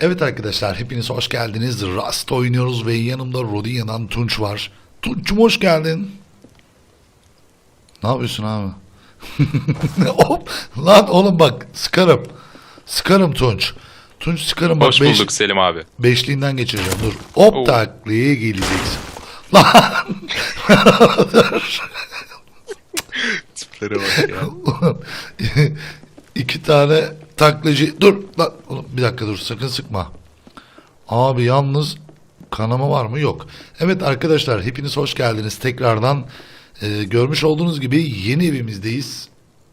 Evet arkadaşlar hepiniz hoş geldiniz. Rust oynuyoruz ve yanımda Rodinia'dan Tunç var. Tunç'um hoş geldin. Ne yapıyorsun abi? Hop. Lan oğlum bak sıkarım. Sıkarım Tunç. Tunç sıkarım bak. Hoş beş- bulduk Selim abi. Beşliğinden geçireceğim dur. Hop Oo. taklaya geleceksin. Lan. Tiplere bak ya. İki tane taklacı dur lan oğlum bir dakika dur sakın sıkma. Abi yalnız kanama var mı? Yok. Evet arkadaşlar hepiniz hoş geldiniz tekrardan. E, görmüş olduğunuz gibi yeni evimizdeyiz.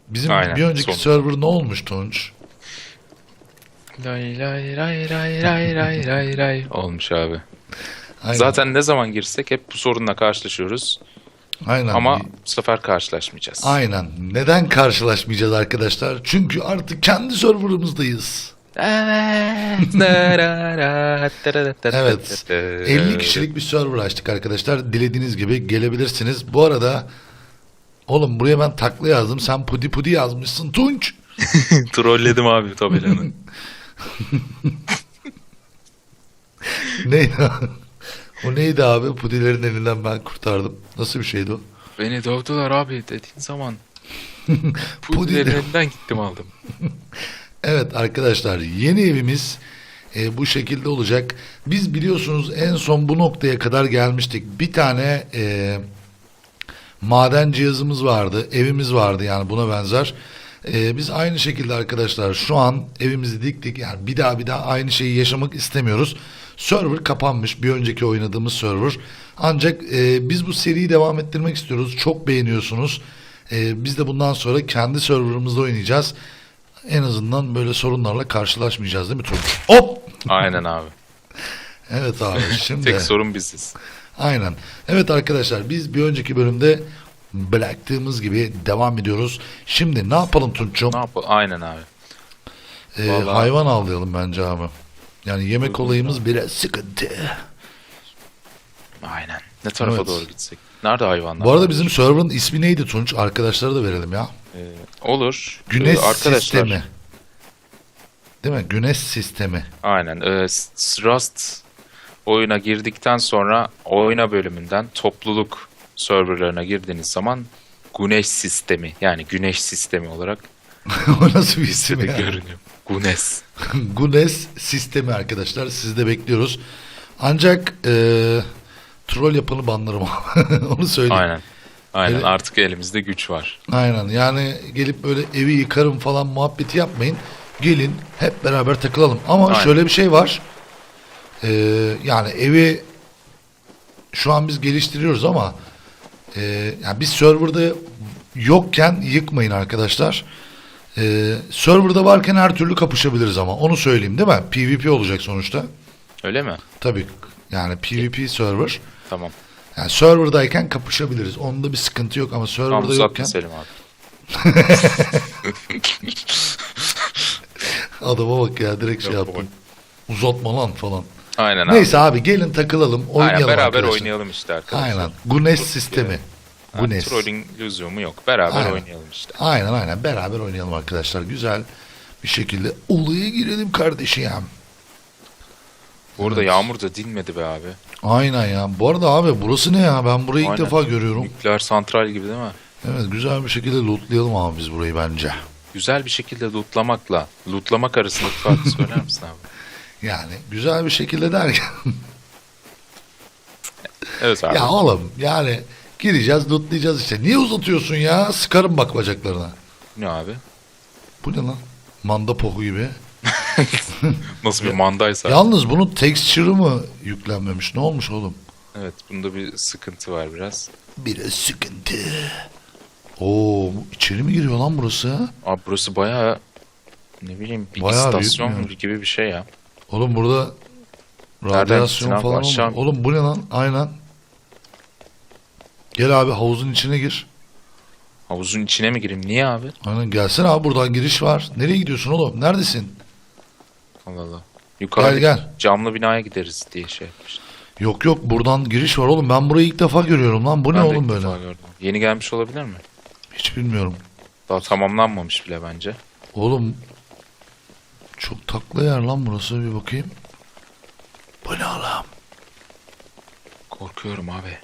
Bizim Aynen, bir önceki son. server ne olmuş Tunç? Lay lay lay lay lay lay lay lay olmuş abi. Aynen. Zaten ne zaman girsek hep bu sorunla karşılaşıyoruz aynen. Ama bu sefer karşılaşmayacağız. Aynen. Neden karşılaşmayacağız arkadaşlar? Çünkü artık kendi serverımızdayız. Evet. Evet. 50 kişilik bir server açtık arkadaşlar. Dilediğiniz gibi gelebilirsiniz. Bu arada oğlum buraya ben takla yazdım. Sen pudi pudi yazmışsın Tunç. Trolledim abi tabelanı. Neydi? O neydi abi? Pudilerin elinden ben kurtardım. Nasıl bir şeydi o? Beni dövdüler abi dediğin zaman. Pudi Pudilerin de- elinden gittim aldım. Evet arkadaşlar yeni evimiz e, bu şekilde olacak. Biz biliyorsunuz en son bu noktaya kadar gelmiştik. Bir tane e, maden cihazımız vardı. Evimiz vardı yani buna benzer. E, biz aynı şekilde arkadaşlar şu an evimizi diktik. Yani bir daha bir daha aynı şeyi yaşamak istemiyoruz. Server kapanmış. Bir önceki oynadığımız server. Ancak e, biz bu seriyi devam ettirmek istiyoruz. Çok beğeniyorsunuz. E, biz de bundan sonra kendi serverımızda oynayacağız. En azından böyle sorunlarla karşılaşmayacağız değil mi Tunç? Hop! Aynen abi. Evet abi şimdi. Tek sorun biziz. Aynen. Evet arkadaşlar biz bir önceki bölümde bıraktığımız gibi devam ediyoruz. Şimdi ne yapalım Tunç'um? Ne yapalım? Aynen abi. Ee, Vallahi- hayvan avlayalım bence abi. Yani yemek Uygun olayımız biraz sıkıntı. Aynen. Ne tarafa Evet. doğru gitsek? Nerede hayvanlar? Bu arada var? bizim server'ın ismi neydi Tunç? Arkadaşlara da verelim ya. Ee, olur. Güneş Ee, arkadaşlar. sistemi. Değil mi? Güneş sistemi. Aynen. Ee, Rust oyuna girdikten sonra oyuna bölümünden topluluk serverlarına girdiğiniz zaman Güneş sistemi yani Güneş sistemi olarak o nasıl bir isim ya? görünüyor. Güneş. Güneş sistemi arkadaşlar. Sizi de bekliyoruz. Ancak eee troll yapanı banlarım. Onu söyleyeyim. Aynen. Aynen Evet. artık elimizde güç var. Aynen yani gelip böyle evi yıkarım falan muhabbeti yapmayın. Gelin hep beraber takılalım. Ama Aynen. şöyle bir şey var. Ee, yani evi şu an biz geliştiriyoruz ama e, yani biz serverda yokken yıkmayın arkadaşlar. Ee, serverda varken her türlü kapışabiliriz ama onu söyleyeyim değil mi? PvP olacak sonuçta. Öyle mi? Tabii yani PvP server. Tamam. Yani serverdayken kapışabiliriz. Onda bir sıkıntı yok ama Tamam serverda uzattın yokken Selim abi. Adama bak ya direkt şey yaptım. Uzatma lan falan. Aynen abi. Neyse abi gelin takılalım oynayalım Aynen beraber arkadaşlar. oynayalım işte arkadaşlar. Aynen. Güneş sistemi. Ha, Güneş. Trolling lüzumu yok. Beraber Aynen. oynayalım işte. Aynen aynen beraber oynayalım arkadaşlar. Güzel bir şekilde olaya girelim kardeşim. Burada Evet. yağmur da dinmedi be abi. Aynen ya. Bu arada abi burası ne ya? Ben burayı ilk Aynen. defa görüyorum. Nükleer santral gibi değil mi? Evet güzel bir şekilde lootlayalım abi biz burayı bence. Güzel bir şekilde lootlamakla lootlamak arasındaki farkı söyler misin abi? Yani güzel bir şekilde derken. Evet abi. ya oğlum yani gireceğiz lootlayacağız işte. Niye uzatıyorsun ya? Sıkarım bak bacaklarına. Ne abi? Bu ne lan? Manda pohu gibi. Nasıl bir mandaysa. Yalnız bunun texture'ı mı yüklenmemiş? Ne olmuş oğlum? Evet bunda bir sıkıntı var biraz. Biraz sıkıntı. Oo, içeri mi giriyor lan burası? Abi burası bayağı ne bileyim bir Bayağı büyük istasyon mü? gibi bir şey ya. Oğlum burada radyasyon falan mı? Oğlum bu ne lan? Aynen. Gel abi havuzun içine gir. Havuzun içine mi gireyim? Niye abi? Aynen gelsene abi buradan giriş var. Nereye gidiyorsun oğlum? Neredesin? Allah Allah. Yukarıdaki Gel, gel. camlı binaya gideriz diye şey yapmış. Yok yok buradan giriş var oğlum. Ben burayı ilk defa görüyorum lan. Bu ne de oğlum ilk böyle? defa gördüm. Yeni gelmiş olabilir mi? Hiç bilmiyorum. Daha tamamlanmamış bile bence. Oğlum Çok takla yer lan burası bir bakayım. Bu ne oğlum? Korkuyorum abi.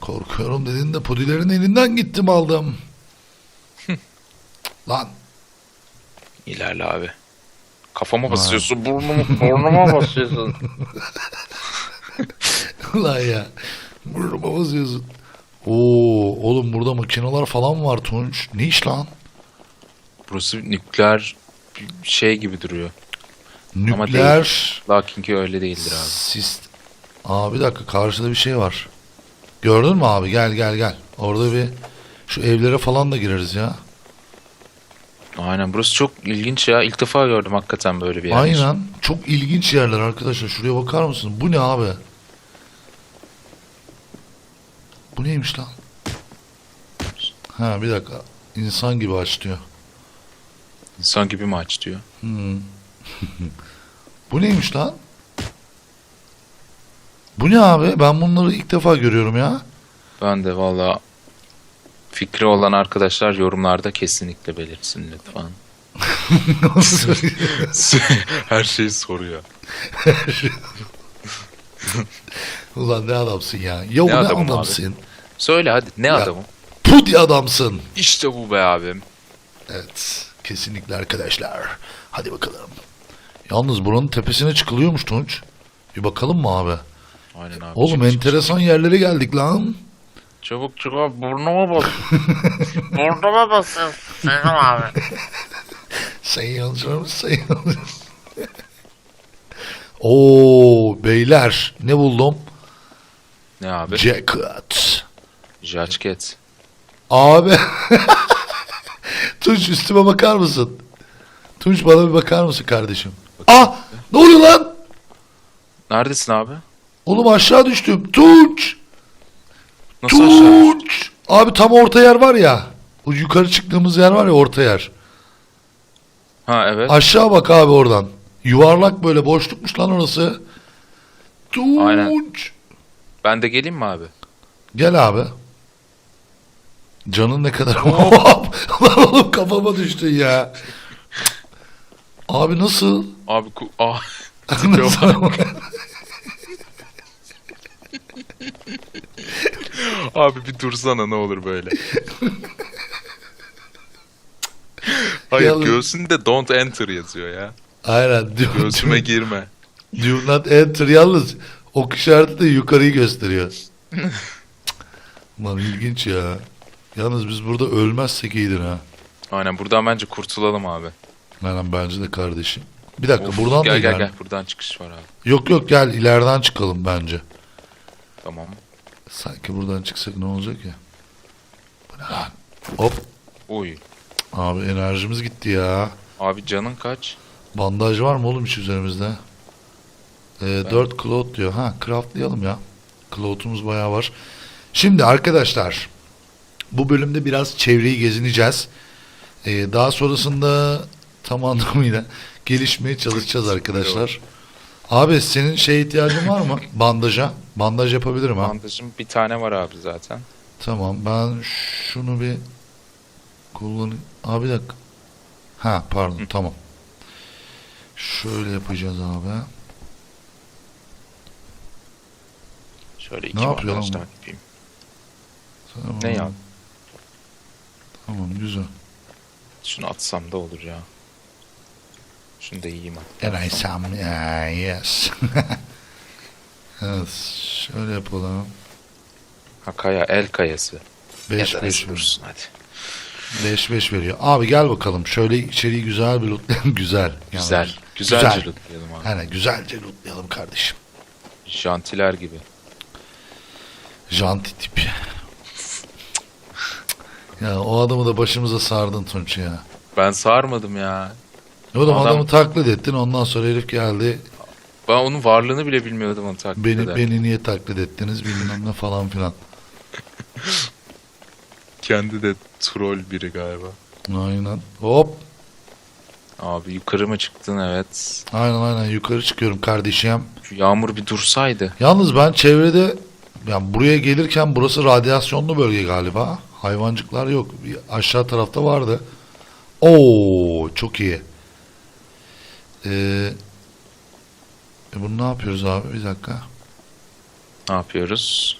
Korkuyorum dedin de pudilerin elinden gittim aldım. lan İlerle abi. Kafama basıyorsun, burnumu, burnuma basıyorsun. lan ya. Burnuma basıyorsun. Oo oğlum burada makineler falan var Tunç. Ne iş lan? Burası nükleer şey gibi duruyor. Ama Nükleer Lakin ki öyle değildir abi. sist. Aa bir dakika karşıda bir şey var. Gördün mü abi? Gel gel gel. Orada bir şu evlere falan da gireriz ya. Aynen burası çok ilginç ya. İlk defa gördüm hakikaten böyle bir yer. Aynen. Çok ilginç yerler arkadaşlar. Şuraya bakar mısın? Bu ne abi? Bu neymiş lan? Ha bir dakika. İnsan gibi aç diyor. İnsan gibi mi aç diyor. Hmm. Bu neymiş lan? Bu ne abi? Ben bunları ilk defa görüyorum ya. Ben de valla fikri olan arkadaşlar yorumlarda kesinlikle belirtsin lütfen. Her şeyi soruyor. Ulan ne adamsın ya. Ya ne, adamım abi? adamsın. Söyle hadi ne Ya. adamım? Pudi adamsın. İşte bu be abim. Evet. Kesinlikle arkadaşlar. Hadi bakalım. Yalnız buranın tepesine çıkılıyormuş Tunç. Bir bakalım mı abi? Aynen abi. Oğlum Çık, çık, enteresan yerlere geldik lan. Çabuk çık abi burnuma bas. burnuma basın. Senin abi. Sen yansın sen yansın. Oo beyler ne buldum? Ne abi? Jacket. Jacket. Abi. Tunç üstüme bakar mısın? Tunç bana bir bakar mısın kardeşim? Ah ne oluyor lan? Neredesin abi? Oğlum aşağı düştüm. Tunç. Nasıl aşağı? Tunç. Abi tam orta yer var ya. O yukarı çıktığımız yer var ya orta yer. Ha evet. Aşağı bak abi oradan. Yuvarlak böyle boşlukmuş lan orası. Tunç. Aynen. Ben de geleyim mi abi? Gel abi. Canın ne kadar? Lan oğlum kafama düştün ya. Abi nasıl? Abi ku ah. Nasıl? Abi bir dursana ne olur böyle. Hayır Yalnız- göğsünde don't enter yazıyor ya. Aynen. Do, Göğsüme girme. do not enter yalnız. Ok işareti de yukarıyı gösteriyor. Lan ilginç ya. Yalnız biz burada ölmezsek iyidir ha. Aynen buradan bence kurtulalım abi. Aynen bence de kardeşim. Bir dakika Of, buradan gel da gel gel. gel buradan çıkış var abi. Yok yok gel ileriden çıkalım bence. Tamam. Sanki buradan çıksak ne olacak ya? Bu ne lan? Hop. Uy. Abi enerjimiz gitti ya. Abi canın kaç? Bandaj var mı oğlum hiç üzerimizde? Ee, 4 cloth diyor. Ha craftlayalım ya. Cloth'umuz bayağı var. Şimdi arkadaşlar bu bölümde biraz çevreyi gezineceğiz. Ee, daha sonrasında tam anlamıyla gelişmeye çalışacağız arkadaşlar. Abi senin şey ihtiyacın var mı? Bandaja. Bandaj yapabilirim ha. Bandajım bir tane var abi zaten. Tamam ben şunu bir kullan. Abi bir dakika. Ha pardon tamam. Şöyle yapacağız abi. Şöyle iki Ne yapıyor lan bu? daha yapayım. Tamam. Ne ya? Tamam güzel. Şunu atsam da olur ya. Şunu da yiyeyim hatta. And I some yeah, yes. evet şöyle yapalım. Ha kaya el kayası. 5 ya da 5 neyse dursun hadi. 5 5 veriyor. Abi gel bakalım. Şöyle içeriği güzel bir lootlayalım. güzel. Yani Güzel. Güzelce Güzel. lootlayalım abi. Hani güzelce lootlayalım kardeşim. Jantiler gibi. Janti tip. Ya o adamı da başımıza sardın Tunç ya. Ben sarmadım ya. Oğlum Adam- adamı taklit ettin ondan sonra herif geldi. Ben onun varlığını bile bilmiyordum onu taklit Beni, ederken. beni niye taklit ettiniz bilmem ne falan filan. Kendi de troll biri galiba. Aynen. Hop. Abi yukarı mı çıktın evet. Aynen aynen yukarı çıkıyorum kardeşim. Şu yağmur bir dursaydı. Yalnız ben çevrede yani buraya gelirken burası radyasyonlu bölge galiba. Hayvancıklar yok. Bir aşağı tarafta vardı. Oo çok iyi. Ee, e bunu ne yapıyoruz abi? Bir dakika. Ne yapıyoruz?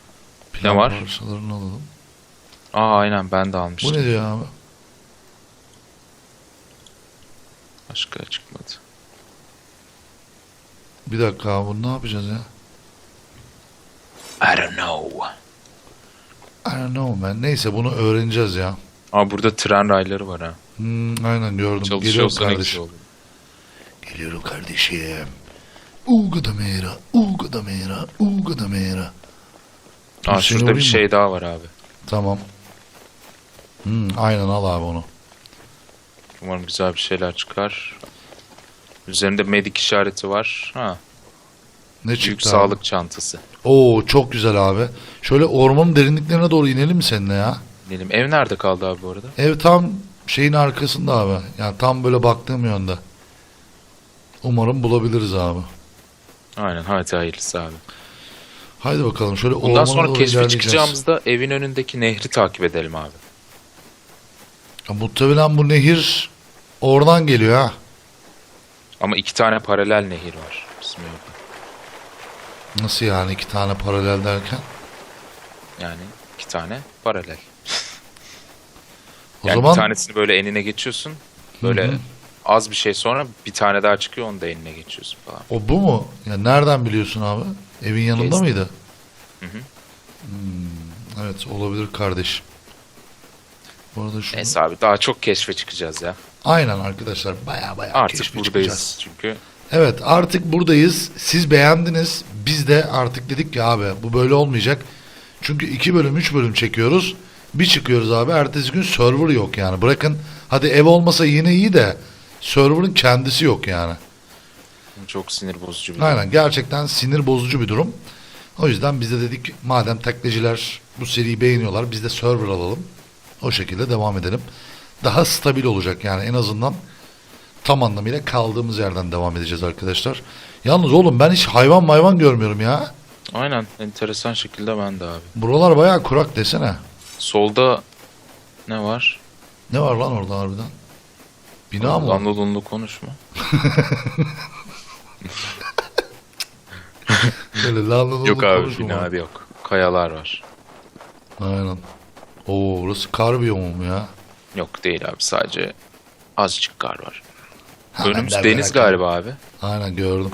Plan var? parçalarını alalım. Aa aynen ben de Bu almıştım. ne diyor abi? Başka çıkmadı. Bir dakika abi bunu ne yapacağız ya? I don't know. I don't know man. Neyse bunu öğreneceğiz ya. Aa burada tren rayları var ha. Hmm, aynen gördüm. Geliyorum ne güzel kardeşim. olur. Geliyorum kardeşim. Uga da mera, uga da mera, uga da mera. Aa Seni şurada vurayım bir mı? şey daha var abi. Tamam. Hmm, aynen al abi onu. Umarım güzel bir şeyler çıkar. Üzerinde medik işareti var. Ha, Ne büyük çıktı abi? sağlık çantası. Oo çok güzel abi. Şöyle ormanın derinliklerine doğru inelim mi seninle ya? Diyelim. Ev nerede kaldı abi bu arada? Ev tam şeyin arkasında abi. Yani tam böyle baktığım yönde. Umarım bulabiliriz abi. Aynen hadi hayırlısı abi. Haydi bakalım şöyle Bundan ormana sonra doğru keşfe ilerleyeceğiz. çıkacağımızda evin önündeki nehri takip edelim abi. Ya muhtemelen bu nehir oradan geliyor ha. Ama iki tane paralel nehir var bizim evde. Nasıl yani iki tane paralel derken? Yani iki tane paralel. O Yani zaman bir tanesini böyle enine geçiyorsun. Böyle Hı hı. az bir şey sonra bir tane daha çıkıyor onu da enine geçiyorsun falan. o bu mu? Ya nereden biliyorsun abi? Evin yanında Gezdim. mıydı? Hı hı. Hmm, evet olabilir kardeşim. Bu arada şu Neyse abi daha çok keşfe çıkacağız ya. Aynen arkadaşlar baya baya Artık keşfe buradayız çıkacağız. çünkü. Evet artık buradayız. Siz beğendiniz. Biz de artık dedik ki abi bu böyle olmayacak. Çünkü iki bölüm üç bölüm çekiyoruz. Bir çıkıyoruz abi ertesi gün server yok yani. Bırakın hadi ev olmasa yine iyi de server'ın kendisi yok yani. Çok sinir bozucu bir Aynen gerçekten sinir bozucu bir durum. O yüzden biz de dedik madem taklacılar bu seriyi beğeniyorlar biz de server alalım. O şekilde devam edelim. Daha stabil olacak yani en azından tam anlamıyla kaldığımız yerden devam edeceğiz arkadaşlar. Yalnız oğlum ben hiç hayvan mayvan görmüyorum ya. Aynen enteresan şekilde ben de abi. Buralar bayağı kurak desene. Solda ne var? Ne var lan orada harbiden? Bina mı? var? Lanlı lunlu konuşma. Böyle lanlı Yok abi bina yok. Kayalar var. Aynen. Oo orası kar biyomu mu ya? Yok değil abi sadece azıcık kar var. Ha, Önümüz de deniz galiba abi. Aynen gördüm.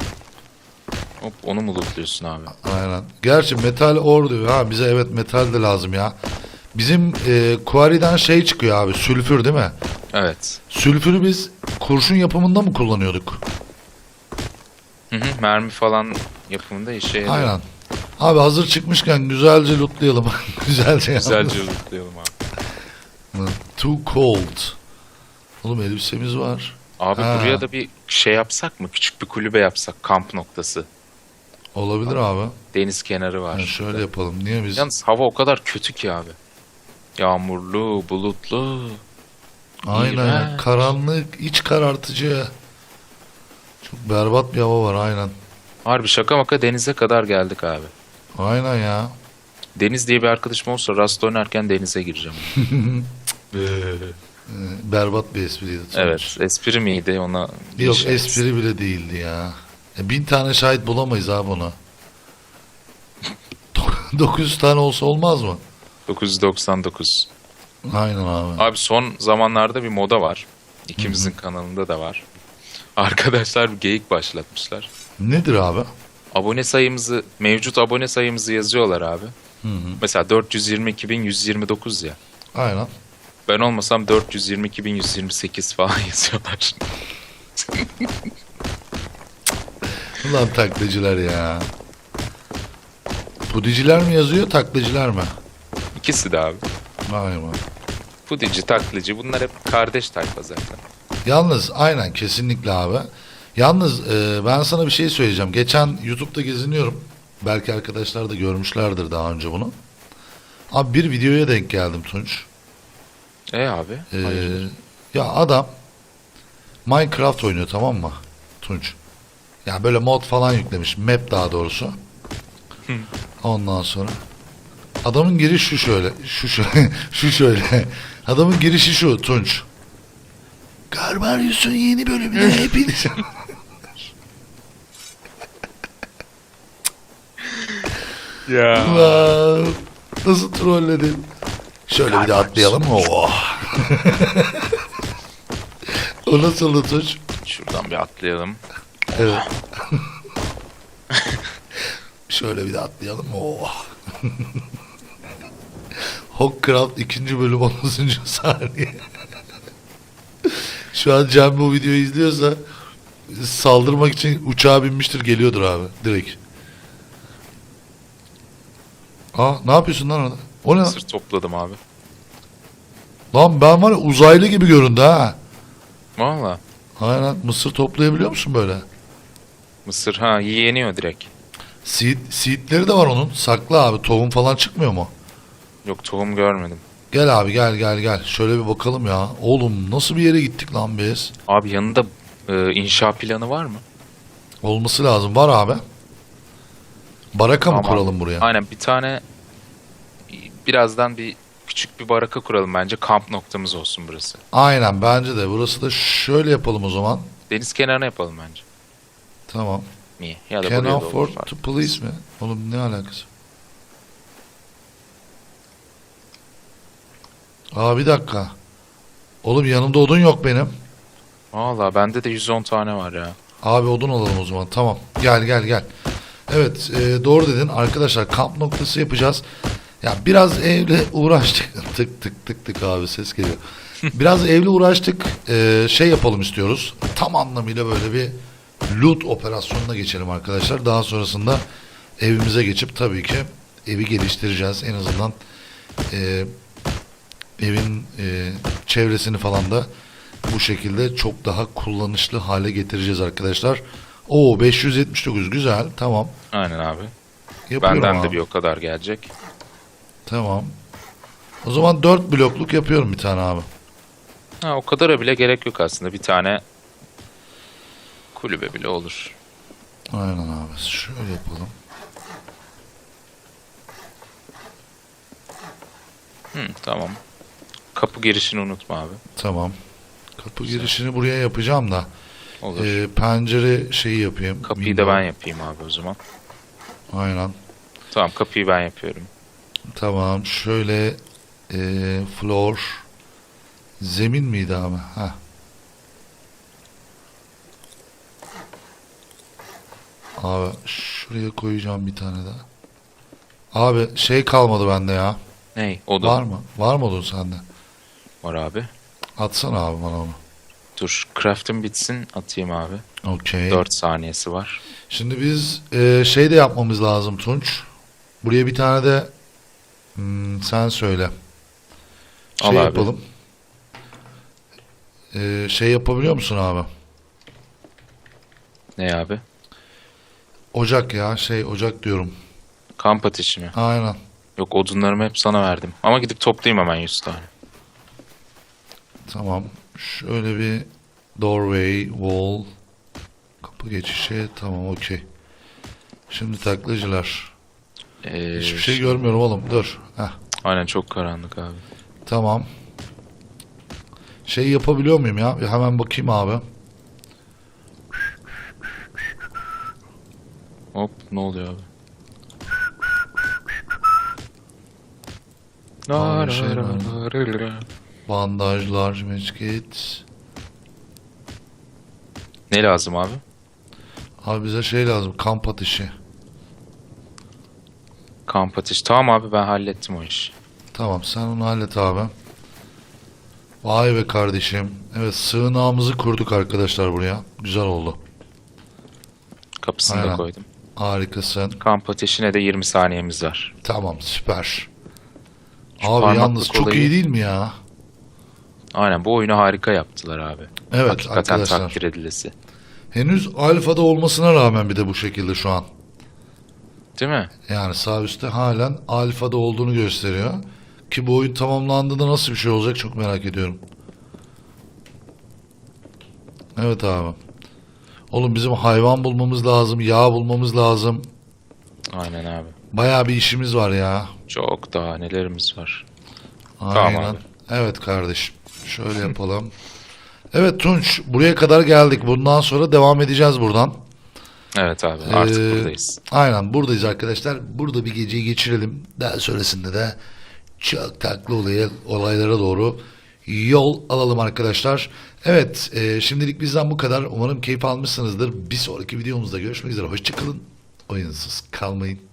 Hop onu mu lootluyorsun abi? Aynen. Gerçi metal or diyor. Ha bize evet metal de lazım ya. Bizim e, quarry'den şey çıkıyor abi. Sülfür değil mi? Evet. Sülfürü biz kurşun yapımında mı kullanıyorduk? Hı hı, mermi falan yapımında işe yarıyor. Aynen. Abi hazır çıkmışken güzelce lootlayalım. güzelce. Güzelce lootlayalım abi. Too cold. Oğlum elbisemiz var. Abi Ha. buraya da bir şey yapsak mı? Küçük bir kulübe yapsak. Kamp noktası. Olabilir abi. Deniz kenarı var. Ha, şöyle yapalım. Niye biz? Yalnız hava o kadar kötü ki abi. Yağmurlu, bulutlu. Aynen. İğrenç. Karanlık, iç karartıcı. Çok berbat bir hava var aynen. Harbi şaka maka denize kadar geldik abi. Aynen ya. Deniz diye bir arkadaşım olsa rast oynarken denize gireceğim. Ee, berbat bir espriydi. evet. Espri miydi ona? Yok şey- espri bile değildi ya. Ya bin tane şahit bulamayız abi ona. 900 tane olsa olmaz mı? 999. Aynen abi. Abi son zamanlarda bir moda var. İkimizin kanalında da var. Arkadaşlar bir geyik başlatmışlar. Nedir abi? Abone sayımızı, mevcut abone sayımızı yazıyorlar abi. Hı hı. Mesela 422.129 ya. Aynen. Ben olmasam 422.128 falan yazıyorlar. Ulan taklacılar ya. Pudiciler mi yazıyor taklacılar mı? İkisi de abi. Aynen. Pudici, taklıcı bunlar hep kardeş tayfa zaten. Yalnız aynen kesinlikle abi. Yalnız e, ben sana bir şey söyleyeceğim. Geçen YouTube'da geziniyorum. Belki arkadaşlar da görmüşlerdir daha önce bunu. Abi bir videoya denk geldim Tunç. E abi. Ee, ya adam Minecraft oynuyor tamam mı Tunç? Ya yani böyle mod falan yüklemiş. Map daha doğrusu. Ondan sonra adamın girişi şu şöyle. Şu şöyle. şu şöyle. Adamın girişi şu Tunç. Garbaryus'un yeni bölümüne hepiniz. ya. Ulan, nasıl trolledin? Şöyle bir de atlayalım. Oh. o nasıl tuş? Şuradan bir atlayalım. Evet. Şöyle bir de atlayalım. Oh. Hawkcraft ikinci bölüm 30. saniye. Şu an Can bu videoyu izliyorsa saldırmak için uçağa binmiştir geliyordur abi direkt. Aa ne yapıyorsun lan orada? O ne? lan? Mısır topladım abi. Lan ben var ya uzaylı gibi göründü ha. Valla. Aynen mısır toplayabiliyor musun böyle? Mısır ha yeniyor direkt. Seed, seedleri de var onun. Saklı abi tohum falan çıkmıyor mu? Yok tohum görmedim. Gel abi gel gel gel. Şöyle bir bakalım ya. Oğlum nasıl bir yere gittik lan biz? Abi yanında e, inşa planı var mı? Olması lazım. Var abi. Baraka mı Tamam. kuralım buraya? Aynen bir tane birazdan bir küçük bir baraka kuralım bence. Kamp noktamız olsun burası. Aynen bence de. Burası da şöyle yapalım o zaman. Deniz kenarına yapalım bence. Tamam. Mi? Ya da Can buraya da afford olur. fark to etmez. police mi? Oğlum ne alakası? Aa bir dakika. Oğlum yanımda odun yok benim. Valla bende de 110 tane var ya. Abi odun alalım o zaman. Tamam. Gel gel gel. Evet e, doğru dedin. Arkadaşlar kamp noktası yapacağız. Ya biraz evle uğraştık. tık tık tık tık abi ses geliyor. Biraz evle uğraştık. E, şey yapalım istiyoruz. Tam anlamıyla böyle bir loot operasyonuna geçelim arkadaşlar. Daha sonrasında evimize geçip tabii ki evi geliştireceğiz. En azından e, evin e, çevresini falan da bu şekilde çok daha kullanışlı hale getireceğiz arkadaşlar. Oo 579 güzel tamam. Aynen abi. Yapıyorum Benden de abi. bir o kadar gelecek. Tamam. O zaman 4 blokluk yapıyorum bir tane abi. Ha o kadara bile gerek yok aslında. Bir tane kulübe bile olur. Aynen abi. Şöyle yapalım. Hı, tamam. Kapı girişini unutma abi. Tamam. Kapı girişini buraya yapacağım da Olur. e, pencere şeyi yapayım. Kapıyı da ben yapayım abi o zaman. Aynen. Tamam kapıyı ben yapıyorum. Tamam. Şöyle e, floor zemin miydi abi? Heh. Abi şuraya koyacağım bir tane daha. Abi şey kalmadı bende ya. Ney? Odun. Var mı? Var mı odun sende? Var abi. Atsana abi bana onu. Dur craft'ım bitsin atayım abi. Okey. 4 saniyesi var. Şimdi biz e, şey de yapmamız lazım Tunç. Buraya bir tane de hmm, sen söyle. Şey Al abi. yapalım. E, şey yapabiliyor musun abi? Ne abi? Ocak ya şey ocak diyorum. Kamp ateşi mi? Aynen. Yok odunlarımı hep sana verdim. Ama gidip toplayayım hemen 100 tane. Tamam. Şöyle bir doorway, wall, kapı geçişi tamam okey. Şimdi taklacılar. Ee, Hiçbir şey görmüyorum oğlum. Dur. Heh. Aynen çok karanlık abi. Tamam. Şey yapabiliyor muyum ya? Bir hemen bakayım abi. Hop ne oluyor abi? Abi şey var Bandajlar, medkit. Ne lazım abi? Abi bize şey lazım. Kamp ateşi. Kamp ateşi. Tamam abi ben hallettim o işi. Tamam sen onu hallet abi. Vay be kardeşim. Evet sığınağımızı kurduk arkadaşlar buraya. Güzel oldu. Kapısını da Aynen. koydum. Harikasın. Kamp ateşine de 20 saniyemiz var. Tamam süper. Şu abi parmaklık yalnız çok olayı- iyi değil mi ya? Aynen bu oyunu harika yaptılar abi. Evet Hakikaten arkadaşlar. takdir edilesi. Henüz alfada olmasına rağmen bir de bu şekilde şu an. Değil mi? Yani sağ üstte halen alfada olduğunu gösteriyor. Ki bu oyun tamamlandığında nasıl bir şey olacak çok merak ediyorum. Evet abi. Oğlum bizim hayvan bulmamız lazım, yağ bulmamız lazım. Aynen abi. Bayağı bir işimiz var ya. Çok daha nelerimiz var. Aynen. abi. Evet kardeşim. Şöyle yapalım. Evet Tunç, buraya kadar geldik. Bundan sonra devam edeceğiz buradan. Evet abi artık Ee, buradayız. Aynen buradayız arkadaşlar. Burada bir geceyi geçirelim. Daha sonrasında da çok taklı olaya, olaylara doğru yol alalım arkadaşlar. Evet e, şimdilik bizden bu kadar. Umarım keyif almışsınızdır. Bir sonraki videomuzda görüşmek üzere. Hoşçakalın. Oyunsuz kalmayın.